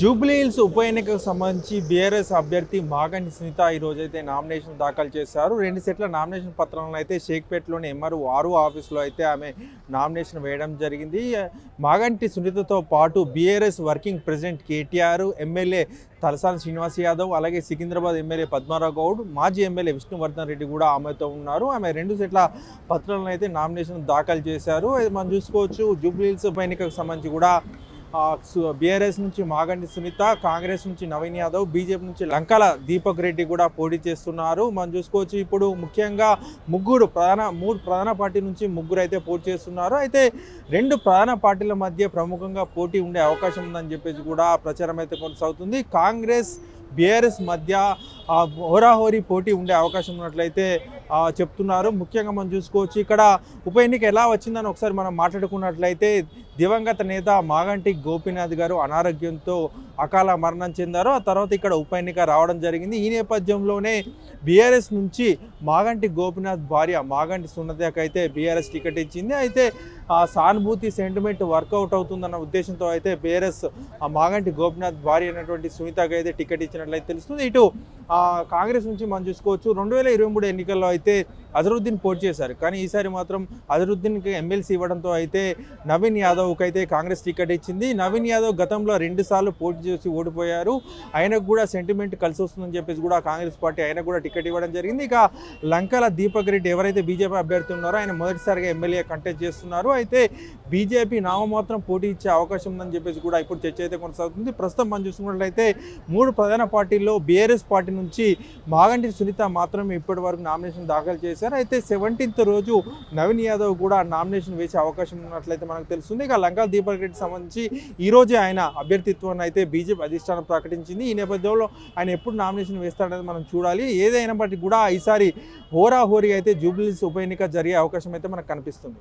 Jubilee hills ఉప ఎన్నికకు సంబంధించి బీఆర్ఎస్ అభ్యర్థి మాగంటి సునీత ఈ రోజు అయితే నామినేషన్ దాఖలు చేశారు. రెండు సెట్ల నామినేషన్ పత్రాలను అయితే షేక్పేటలోని ఎంఆర్ ఆరు ఆఫీస్లో అయితే ఆమె నామినేషన్ వేయడం జరిగింది. మాగంటి సునీతతో పాటు BRS working president KTR MLA Talasani Srinivas Yadav అలాగే సికింద్రాబాద్ ఎమ్మెల్యే పద్మారావు గౌడ్ మాజీ ఎమ్మెల్యే విష్ణువర్ధన్ రెడ్డి కూడా ఆమెతో ఉన్నారు. ఆమె రెండు సెట్ల పత్రాలను అయితే నామినేషన్ దాఖలు చేశారు. మనం చూసుకోవచ్చు జూబ్లీ హిల్స్ ఉప ఎన్నికకు సంబంధించి కూడా బీఆర్ఎస్ నుంచి మాగండి సునీత కాంగ్రెస్ నుంచి నవీన్ యాదవ్ బీజేపీ నుంచి లంకల దీపక్ రెడ్డి కూడా పోటీ చేస్తున్నారు. మనం చూసుకోవచ్చు ఇప్పుడు ముఖ్యంగా ముగ్గురు ప్రధాన మూడు ప్రధాన పార్టీ నుంచి ముగ్గురు అయితే పోటీ చేస్తున్నారు. అయితే రెండు ప్రధాన పార్టీల మధ్య ప్రముఖంగా పోటీ ఉండే అవకాశం ఉందని చెప్పేసి కూడా ప్రచారం అయితే కొనసాగుతుంది. కాంగ్రెస్ బీఆర్ఎస్ మధ్య హోరాహోరీ పోటీ ఉండే అవకాశం ఉన్నట్లయితే చెప్తున్నారు. ముఖ్యంగా మనం చూసుకోవచ్చు ఇక్కడ ఉప ఎన్నిక ఎలా వచ్చిందని ఒకసారి మనం మాట్లాడుకున్నట్లయితే దివంగత నేత మాగంటి గోపీనాథ్ గారు అనారోగ్యంతో అకాల మరణం చెందారు. ఆ తర్వాత ఇక్కడ ఉప ఎన్నిక రావడం జరిగింది. ఈ నేపథ్యంలోనే బీఆర్ఎస్ నుంచి మాగంటి గోపినాథ్ భార్య మాగంటి సున్నతకు అయితే బీఆర్ఎస్ టికెట్ ఇచ్చింది. అయితే ఆ సానుభూతి సెంటిమెంట్ వర్కౌట్ అవుతుందన్న ఉద్దేశంతో అయితే బీఆర్ఎస్ ఆ మాగంటి గోపినాథ్ భార్య అయినటువంటి సునీతకు అయితే టికెట్ ఇచ్చినట్లయితే తెలుస్తుంది. ఇటు కాంగ్రెస్ నుంచి మనం చూసుకోవచ్చు. రెండు వేల ఇరవై మూడు ఎన్నికల్లో అయితే అజరుద్దీన్ పోటీ చేశారు. కానీ ఈసారి మాత్రం అజరుద్దీన్కి ఎమ్మెల్సీ ఇవ్వడంతో అయితే నవీన్ యాదవ్కి అయితే కాంగ్రెస్ టికెట్ ఇచ్చింది. నవీన్ యాదవ్ గతంలో రెండుసార్లు పోటీ చేసి ఓడిపోయారు. ఆయనకు కూడా సెంటిమెంట్ కలిసి వస్తుందని చెప్పేసి కూడా కాంగ్రెస్ పార్టీ ఆయనకు కూడా టికెట్ ఇవ్వడం జరిగింది. ఇక లంకల దీపక్ రెడ్డి ఎవరైతే బీజేపీ అభ్యర్థి ఉన్నారో ఆయన మొదటిసారిగా ఎమ్మెల్యే కంటెస్ట్ చేస్తున్నారు. అయితే బీజేపీ నామమాత్రం పోటీ ఇచ్చే అవకాశం ఉందని చెప్పేసి కూడా ఇప్పుడు చర్చ అయితే కొనసాగుతుంది. ప్రస్తుతం మనం చూసుకున్నట్లయితే మూడు ప్రధాన పార్టీల్లో బీఆర్ఎస్ పార్టీ నుంచి మాగంటి సునీత మాత్రమే ఇప్పటి వరకు నామినేషన్ దాఖలు చేశారు. అయితే సెవెంటీన్త్ రోజు నవీన్ యాదవ్ కూడా నామినేషన్ వేసే అవకాశం ఉన్నట్లయితే మనకు తెలుస్తుంది. ఇక లంకా దీపక్ రెడ్డి సంబంధించి ఈ రోజే ఆయన అభ్యర్థిత్వాన్ని అయితే బీజేపీ అధిష్టానం ప్రకటించింది. ఈ నేపథ్యంలో ఆయన ఎప్పుడు నామినేషన్ వేస్తాడనేది మనం చూడాలి. ఏదైనప్పటికీ కూడా ఈసారి హోరాహోరీ అయితే జూబ్లీస్ ఉప ఎన్నిక జరిగే అవకాశం అయితే మనకు కనిపిస్తుంది.